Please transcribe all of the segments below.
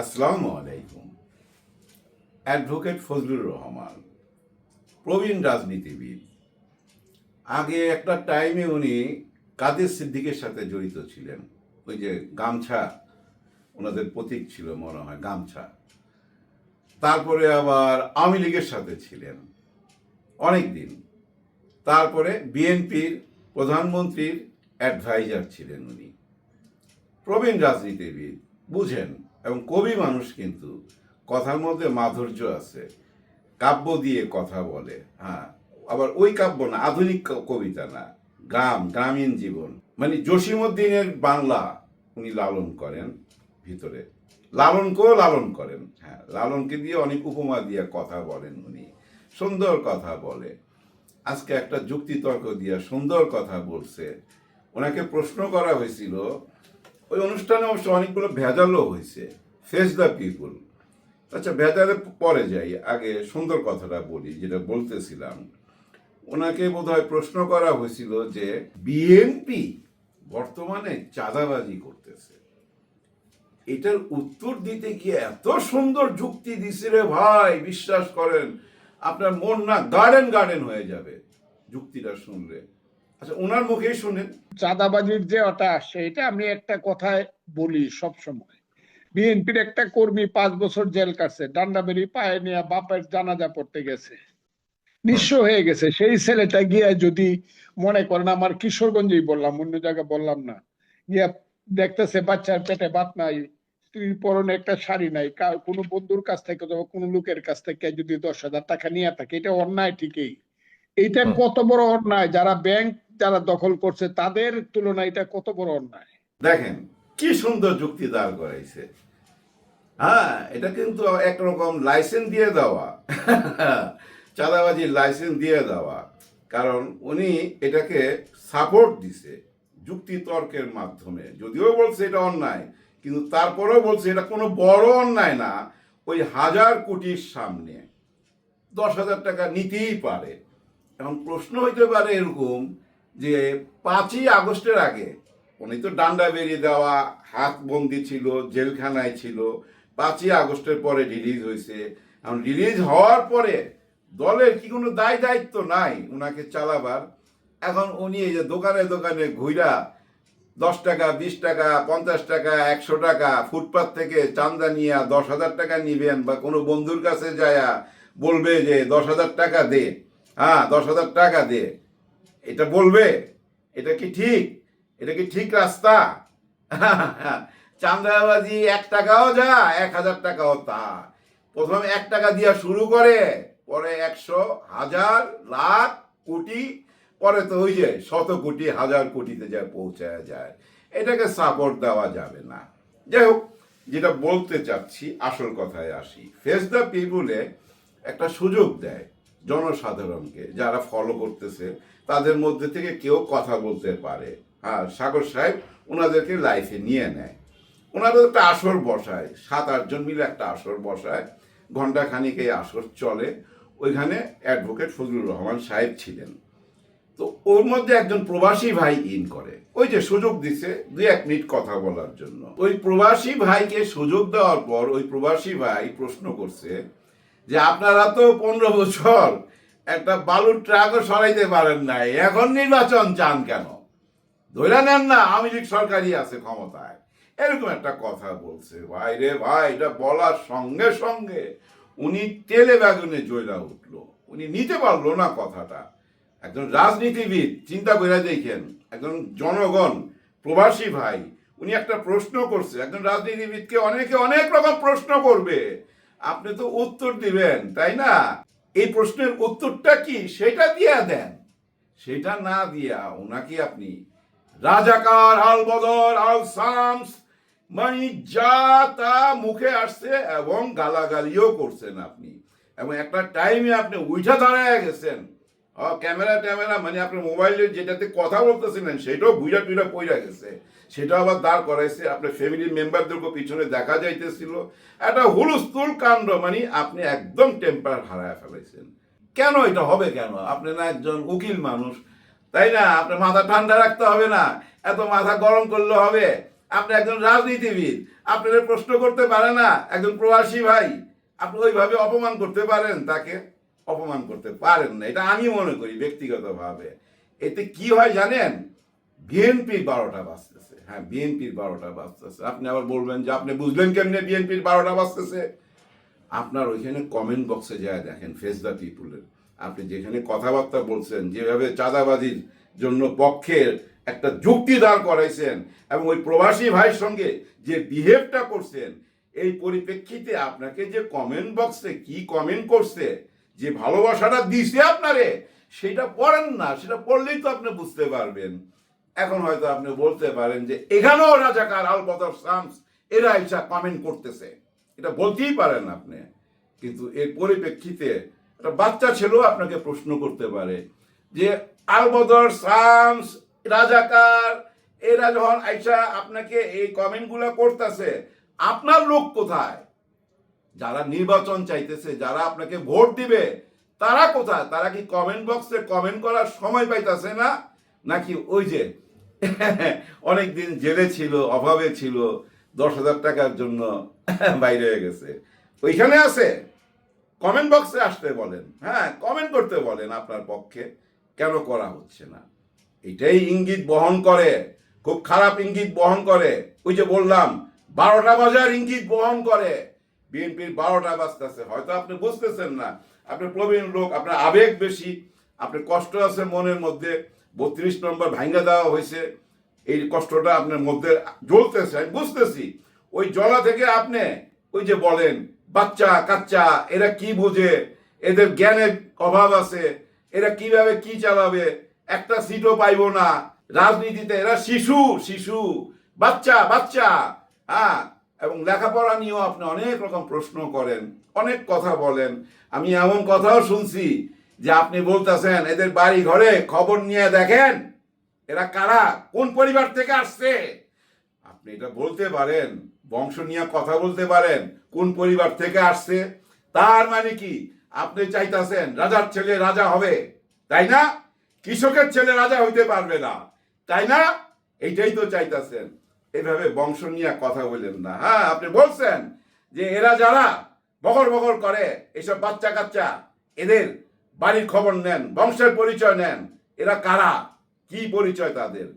আসসালামু আলাইকুম। অ্যাডভোকেট ফজলুর রহমান, প্রবীণ রাজনীতিবিদ। আগে একটা টাইমে উনি কাদের সিদ্দিকের সাথে জড়িত ছিলেন? ওই যে গামছা, ওনাদের প্রতীক ছিল মনে হয়, গামছা। তারপরে আবার আওয়ামী লীগের সাথে ছিলেন অনেক দিন তারপরে বিএনপির প্রধানমন্ত্রীর অ্যাডভাইজার ছিলেন উনি। প্রবীণ রাজনীতিবিদ, বুঝেন এবং কবি মানুষ কিন্তু কথার মধ্যে মাধুর্য আছে, কাব্য দিয়ে কথা বলে হ্যাঁ আবার ওই কাব্য না, আধুনিক কবিতা না, গ্রাম, গ্রামীণ জীবন। মানে জসিমুদ্দিনের বাংলা উনি লালন করেন ভিতরে। লালনকেও লালন করেন হ্যাঁ লালনকে দিয়ে অনেক উপমা দিয়ে কথা বলেন উনি, সুন্দর কথা বলে। আজকে একটা যুক্তিতর্ক দিয়ে সুন্দর কথা বলছে। ওনাকে প্রশ্ন করা হয়েছিল ওই অনুষ্ঠানে অবশ্য অনেকগুলো ভেজালও হয়েছে। ফেস দ্য পিপুল আচ্ছা ভেজালে পরে যাই। আগে সুন্দর কথাটা বলি, যেটা বলতেছিলাম। ওনাকে বোধহয় প্রশ্ন করা হয়েছিল যে বিএনপি বর্তমানে চাঁদাবাজি করতেছে। এটার উত্তর দিতে গিয়ে এত সুন্দর যুক্তি দিছে রে ভাই, বিশ্বাস করেন, আপনার মন না গার্ডেন গার্ডেন হয়ে যাবে। যুক্তিটা শুনলে। আচ্ছা ওনার মুখেই শুনেন। চাঁদাবাজির যে ওটা আমি একটা কথায় বলি সব সময় বিএনপির একটা কর্মী পাঁচ বছর জেল পায়ে নিয়ে বাপের জানাজা পড়তে গেছে। নিঃস্ব হয়ে গেছে। সেই ছেলেটা গিয়ে যদি মনে করেন, আমার কিশোরগঞ্জেই বললাম, অন্য জায়গায় বললাম না, গিয়া দেখতেছে বাচ্চার পেটে ভাত নাই, স্ত্রীর পরনে একটা শাড়ি নাই কোনো বন্ধুর কাছ থেকে কোনো লোকের কাছ থেকে যদি দশ হাজার টাকা নিয়ে থাকে, এটা অন্যায় ঠিকই। এইটা হুম। কত বড় অন্যায়? যারা ব্যাংক যারা দখল করছে তাদের তুলনায় এটা কত বড় অন্যায়? দেখেন কি সুন্দর যুক্তি দাঁড় করাইছে। হ্যাঁ এটা কিন্তু একরকম লাইসেন্স দিয়ে দেওয়া। চাঁদাবাজির লাইসেন্স দিয়ে দেওয়া। কারণ উনি এটাকে সাপোর্ট দিছে যুক্তি তর্কের মাধ্যমে। যদিও বলছে এটা অন্যায় কিন্তু তারপরেও বলছে এটা কোনো বড় অন্যায় না। ওই হাজার কোটির সামনে দশ হাজার টাকা নিতেই পারে। এখন প্রশ্ন হইতে পারে এরকম যে পাঁচই আগস্টের আগে উনি তো ডান্ডা বেরিয়ে দেওয়া, হাত বন্দি ছিল, জেলখানায় ছিল, পাঁচই আগস্টের পরে রিলিজ হয়েছে এখন রিলিজ হওয়ার পরে দলের কি কোনো দায় দায়িত্ব নাই উনাকে চালাবার। এখন উনি এই যে দোকানে দোকানে ঘুইরা দশ টাকা, বিশ টাকা, পঞ্চাশ টাকা, একশো টাকা ফুটপাথ থেকে চান্দা নিয়ে দশ হাজার টাকা নিবেন বা কোনো বন্ধুর কাছে যায়া বলবে যে দশ হাজার টাকা দে। হ্যাঁ দশ হাজার টাকা দে এটা বলবে? এটা কি ঠিক? এটা কি ঠিক রাস্তা? চান্দাবাজি এক টাকাও যা, এক হাজার টাকাও তা। প্রথমে এক টাকা দিয়া শুরু করে, পরে একশো, হাজার, লাখ, কোটি, পরে তো ওই যে শত কোটি, হাজার কোটিতে যা পৌঁছায় যায়। এটাকে সাপোর্ট দেওয়া যাবে না। যাই হোক, যেটা বলতে চাচ্ছি, আসল কথায় আসি। ফেস দ্য পিপুলে একটা সুযোগ দেয়। জনসাধারণকে যারা ফলো করতেছে, তাদের মধ্যে থেকে কেউ কথা বলতে পারে। আর সাগর সাহেব ওনাদেরকে লাইফে নিয়ে নেয়। ওনারা একটা আসর বসায় সাত আটজন মিলে একটা আসর বসায়। ঘণ্টা খানিক এই আসর চলে। ওইখানে অ্যাডভোকেট ফজলুর রহমান সাহেব ছিলেন। তো ওর মধ্যে একজন প্রবাসী ভাই ইন করে। ওই যে সুযোগ দিছে দুই এক মিনিট কথা বলার জন্য। ওই প্রবাসী ভাইকে সুযোগ দেওয়ার পর ওই প্রবাসী ভাই প্রশ্ন করছে যে আপনারা তো পনেরো বছর একটা বালুর ট্রাকও সরাইতে পারেন নাই, এখন নির্বাচন চান কেন? ধরে নেন না, আওয়ামী লীগ সরকারই আছে ক্ষমতায়। এরকম একটা কথা বলছে, ভাই রে ভাই, এটা বলার সঙ্গে সঙ্গে উনি তেলে বেগুনে জয়লা উঠল। উনি নিতে পারল না কথাটা। একজন রাজনীতিবিদ, চিন্তা করে দেখেন, একজন জনগণ, প্রবাসী ভাই, উনি একটা প্রশ্ন করছে। একজন রাজনীতিবিদকে অনেকে অনেক রকম প্রশ্ন করবে। আপনি তো উত্তর দিবেন, তাই না? এই প্রশ্নের উত্তরটা কি? সেটা দিয়া দেন। সেটা না দিয়া ওনাকে আপনি রাজাকার আল বদর আল সামস মানে যা তা মুখে আসছে এবং গালাগালিও করছেন আপনি। এবং একটা টাইমে আপনি উঠা দাঁড়ায় গেছেন। ক্যামেরা ট্যামেরা মানে আপনার মোবাইলে যেটাতে কথা বলতেছিলেন, সেটাও বুঝা টুইরা পইরা গেছে। সেটা আবার দাঁড় করাইছে, আপনার ফ্যামিলির মেম্বারদেরকে পিছনে দেখা যাইতেছিল। একটা হুলস্থুল কাণ্ড মানে আপনি একদম টেম্পার হারায় ফেলাইছেন। কেন এটা হবে কেন? আপনি না একজন উকিল মানুষ, তাই না? আপনার মাথা ঠান্ডা রাখতে হবে না, এত মাথা গরম করলে হবে। আপনি একজন রাজনীতিবিদ, আপনারা প্রশ্ন করতে পারে না, একজন প্রবাসী ভাই, আপনি ওইভাবে অপমান করতে পারেন, তাকে অপমান করতে পারেন না। এটা আমি মনে করি ব্যক্তিগতভাবে। এতে কি হয় জানেন? বিএনপির বারোটা বাজতেছে। হ্যাঁ বিএনপির বারোটা বাজতেছে। আপনি আবার বলবেন যে আপনি বুঝলেন কেমনে বিএনপির বারোটা বাজতেছে? আপনার ওইখানে কমেন্ট বক্সে যায় দেখেন ফেস দ্য পিপুলের আপনি যেখানে কথাবার্তা বলছেন, যেভাবে চাঁদাবাজির জন্য পক্ষের একটা যুক্তি দাঁড় করাইছেন, এবং ওই প্রবাসী ভাইয়ের সঙ্গে যে বিহেভটা করছেন, এই পরিপ্রেক্ষিতে আপনাকে যে কমেন্ট বক্সে কি কমেন্ট করছে, যে ভালোবাসাটা দিছে আপনারে, সেটা পড়েন না, সেটা পড়লেই তো আপনি বুঝতে পারবেন। এখন হয়তো আপনি বলতে পারেন যে এখানেও রাজাকার আলবদর শামস, এরা এসা কমেন্ট করতেছে। এটা বলতেই পারেন আপনি। কিন্তু এর পরিপ্রেক্ষিতে একটা বাচ্চা ছেলেও আপনাকে প্রশ্ন করতে পারে যে আলবদর শামস, রাজাকার, এরা যখন আইসা আপনাকে এই কমেন্টগুলো করতেছে, আপনার লোক কোথায়? যারা নির্বাচন চাইতেছে, যারা আপনাকে ভোট দিবে, তারা কোথায়? তারা কি কমেন্ট বক্সে কমেন্ট করার সময় পাইতেছে না? নাকি ওই যে অনেক দিন জেলে ছিল, অভাবে ছিল, দশ হাজার টাকার জন্য বাইরে হয়ে গেছে। ওইখানে আছে। কমেন্ট বক্সে আসতে বলেন। হ্যাঁ কমেন্ট করতে বলেন আপনার পক্ষে। কেন করা হচ্ছে না? এটাই ইঙ্গিত বহন করে। খুব খারাপ ইঙ্গিত বহন করে। ওই যে বললাম, বারোটা বাজার ইঙ্গিত বহন করে। বিএনপির বারোটা বাজতেছে। হয়তো আপনি বুঝতেছেন না। আপনি প্রবীণ লোক, আপনার আবেগ বেশি, আপনার কষ্ট আছে মনের মধ্যে। বত্রিশ নম্বর ভাঙ্গা দেওয়া হয়েছে। এই কষ্টটা আপনার মধ্যে জ্বলতেছে, আমি বুঝতেছি। ওই জলা থেকে আপনি ওই যে বলেন, বাচ্চা, কাচ্চা, এরা কি বুঝে? এদের জ্ঞানের অভাব আছে। এরা কীভাবে কি চালাবে? একটা সিটও পাইবো না। রাজনীতিতে এরা শিশু শিশু। বাচ্চা বাচ্চা। হ্যাঁ? এবং লেখাপড়া নিয়েও আপনি অনেক রকম প্রশ্ন করেন, অনেক কথা বলেন। আমি এমন কথাও শুনছি যে আপনি বলতেছেন, এদের বাড়ি ঘরে খবর নিয়ে দেখেন, এরা কারা? কোন পরিবার থেকে আসছে? আপনি এটা বলতে পারেন, বংশ নিয়ে কথা বলতে পারেন, কোন পরিবার থেকে আসছে? তার মানে কি? আপনি চাইতাছেন, রাজার ছেলে রাজা হবে। তাই না? কৃষকের ছেলে রাজা হইতে পারবে না। তাই না? এইটাই তো চাইতাছেন। এইভাবে বংশ নিয়ে কথা বলেন না। হ্যাঁ আপনি বলছেন যে এরা যারা বগর বগর করে, এসব বাচ্চা কাচ্চা এদের বাড়ির খবর নেন, বংশের পরিচয় নেন, এরা কারা? কি পরিচয় তাদের?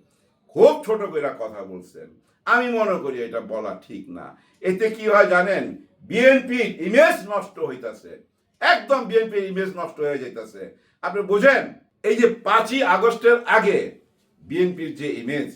খুব ছোট করে কথা বলছেন। আমি মনে করি এটা বলা ঠিক না। এতে কি হয় জানেন? বিএনপির ইমেজ নষ্ট হইতাছে। একদম বিএনপির ইমেজ নষ্ট হয়ে যাইতাছে। আপনি বুঝেন, এই যে পাঁচই আগস্টের আগে বিএনপির যে ইমেজ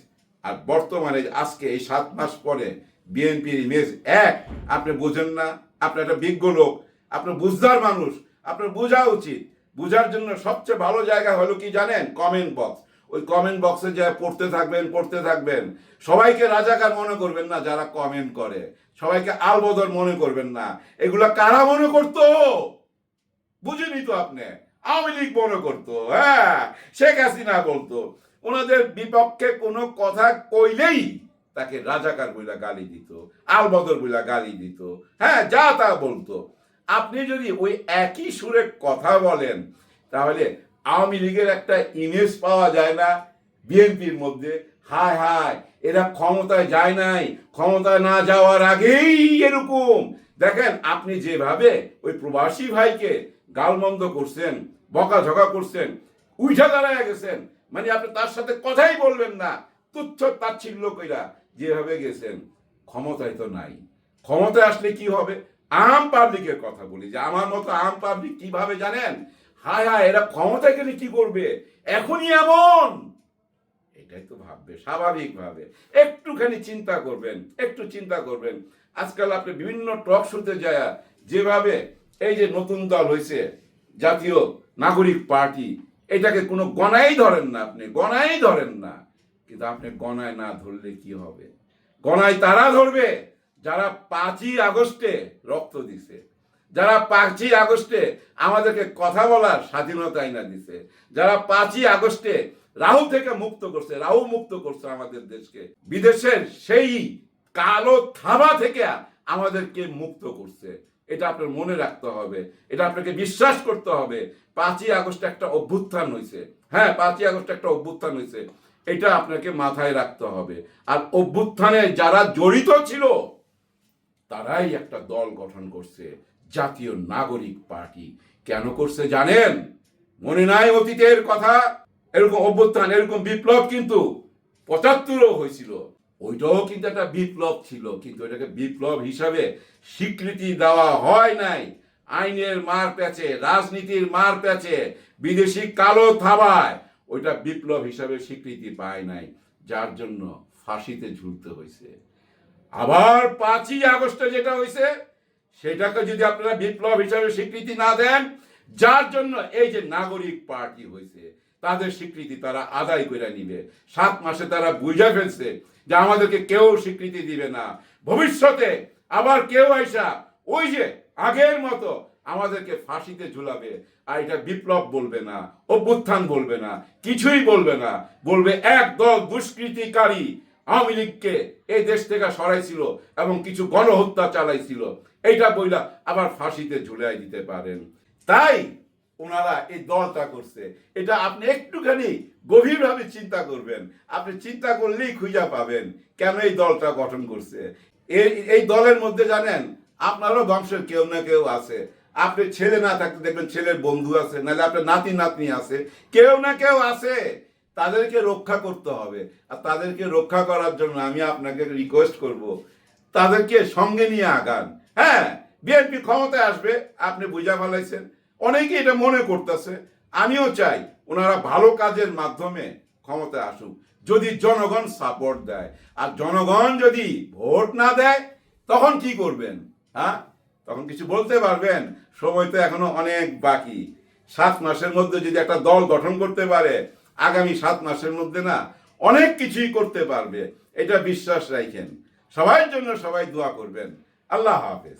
আর বর্তমানে আজকে এই সাত মাস পরে বিএনপির ইমেজ এক, আপনি বুঝেন না? আপনি একটা বিজ্ঞ লোক, আপনি বুঝদার মানুষ আপনার বোঝা উচিত বুঝার জন্য সবচেয়ে ভালো জায়গা হলো কি জানেন? কমেন্ট বক্স ওই কমেন্ট বক্সে যা পড়তে থাকবেন পড়তে থাকবেন। সবাইকে রাজাকার মনে করবেন না যারা কমেন্ট করে। সবাইকে আলবদর মনে করবেন না। এগুলা কারা মনে করতো? বুঝিনি তো আপনি। আওয়ামী লীগ মনে করতো হ্যাঁ শেখ হাসিনা বলতো। ওনাদের বিপক্ষে কোনো কথা কইলেই তাকে রাজাকার বইলা গালি দিত, আলবদর বইলা গালি দিত হ্যাঁ যা তা বলতো। আপনি যদি ওই একই সুরে কথা বলেন, তাহলে আওয়ামী লীগের একটা ইমেজ পাওয়া যায় না বিএনপির মধ্যে। হায় হায়, এরা ক্ষমতায় যায় নাই, ক্ষমতায় না যাওয়ার আগেই এরকম। দেখেন, আপনি যেভাবে ওই প্রবাসী ভাইকে গালমন্দ করছেন, বকাঝকা করছেন উইঠা দাঁড়ায় গেছেন মানে আপনি তার সাথে কথাই বলবেন না, তুচ্ছ তাচ্ছিল্য কইরা যেভাবে গেছেন, ক্ষমতায় তো নাই। ক্ষমতায় আসলে কি হবে? আম পাবলিকের কথা বলি, যে আমার মতো আম পাবলিক কীভাবে জানেন? হায় হায়, এরা ক্ষমতায় গেলে কি করবে? এখনই এমন! এটাই তো ভাববে, স্বাভাবিকভাবে। একটুখানি চিন্তা করবেন, একটু চিন্তা করবেন। আজকাল আপনি বিভিন্ন টক শোতে যায়, যেভাবে এই যে নতুন দল হয়েছে জাতীয় নাগরিক পার্টি, এটাকে কোনো গণাই ধরেন না আপনি, গণাই ধরেন না। কিন্তু আপনি গণায় না ধরলে কি হবে? গণায় তারা ধরবে। যারা পাঁচই আগস্টে রক্ত দিছে, যারা পাঁচই আগস্টে আমাদেরকে কথা বলার স্বাধীনতা আইনা দিছে, যারা পাঁচই আগস্টে রাহু থেকে মুক্ত করছে, রাহু মুক্ত করছে আমাদের দেশকে, বিদেশের সেই কালো থাবা থেকে আমাদেরকে মুক্ত করছে। এটা আপনার মনে রাখতে হবে, এটা আপনাকে বিশ্বাস করতে হবে, পাঁচই আগস্ট একটা অভ্যুত্থান হয়েছে হ্যাঁ পাঁচই আগস্ট একটা অভ্যুত্থান হয়েছে এটা আপনাকে মাথায় রাখতে হবে। আর অভ্যুত্থানে যারা জড়িত ছিল তারাই একটা দল গঠন করছে, জাতীয় নাগরিক পার্টি। কেন করছে জানেন? মনে নাই অতীতের কথা? এরকম অভ্যুত্থান, এরকম বিপ্লব কিন্তু পঁচাত্তরও হয়েছিল। ওইটাও কিন্তু একটা বিপ্লব ছিল, কিন্তু এটাকে বিপ্লব হিসাবে স্বীকৃতি দেওয়া হয় নাই। আইনের মার প্যাচে, রাজনীতির মার প্যাচে, বিদেশি কালো থাবায় ওইটা বিপ্লব হিসাবে স্বীকৃতি পায় নাই, যার জন্য ফাঁসিতে ঝুলতে হয়েছে। আবার পাঁচই আগস্টে যেটা হয়েছে সেটাকে যদি আপনারা বিপ্লব হিসাবে স্বীকৃতি না দেন, যার জন্য এই যে নাগরিক পার্টি হয়েছে তাদের স্বীকৃতি তারা আদায় করে নিবে। সাত মাসে তারা বুঝে ফেলছে যে আমাদেরকে কেউ স্বীকৃতি দিবে না। ভবিষ্যতে আবার কেউ আইসা ওই যে আগের মতো আমাদেরকে ফাঁসিতে ঝুলাবে, আর এটা বিপ্লব বলবে না, অভ্যুত্থান বলবে না, কিছুই বলবে না। বলবে, এক দল দুষ্কৃতিকারী আওয়ামী লীগকে এই দেশ থেকে সরাইছিল এবং কিছু গণহত্যা চালাইছিল। এইটা বইলা আবার ফাঁসিতে ঝুলাই দিতে পারেন। তাই ওনারা এই দলটা করছে। এটা আপনি একটুখানি গভীরভাবে চিন্তা করবেন। আপনি চিন্তা করলেই খুঁজে পাবেন কেন এই দলটা গঠন করছে। এই এই দলের মধ্যে জানেন, আপনারও বংশের কেউ না কেউ আছে। আপনি ছেলে না থাকতে দেখবেন ছেলের বন্ধু আছে, নাহলে আপনার নাতি নাতনি আছে। কেউ না কেউ আছে। তাদেরকে রক্ষা করতে হবে আর তাদেরকে রক্ষা করার জন্য আমি আপনাকে রিকোয়েস্ট করব, তাদেরকে সঙ্গে নিয়ে আগান। হ্যাঁ বিএনপি ক্ষমতায় আসবে, আপনি বুঝা ফেলাইছেন। অনেকে এটা মনে করতেছে। আমিও চাই ওনারা ভালো কাজের মাধ্যমে ক্ষমতায় আসুক। যদি জনগণ সাপোর্ট দেয়, আর জনগণ যদি ভোট না দেয়, তখন কি করবেন? হ্যাঁ? তখন কিছু বলতে পারবেন? সময় তো এখনও অনেক বাকি। সাত মাসের মধ্যে যদি একটা দল গঠন করতে পারে আগামী সাত মাসের মধ্যে না অনেক কিছুই করতে পারবে। এটা বিশ্বাস রাখেন। সবার জন্য সবাই দোয়া করবেন। আল্লাহ হাফেজ।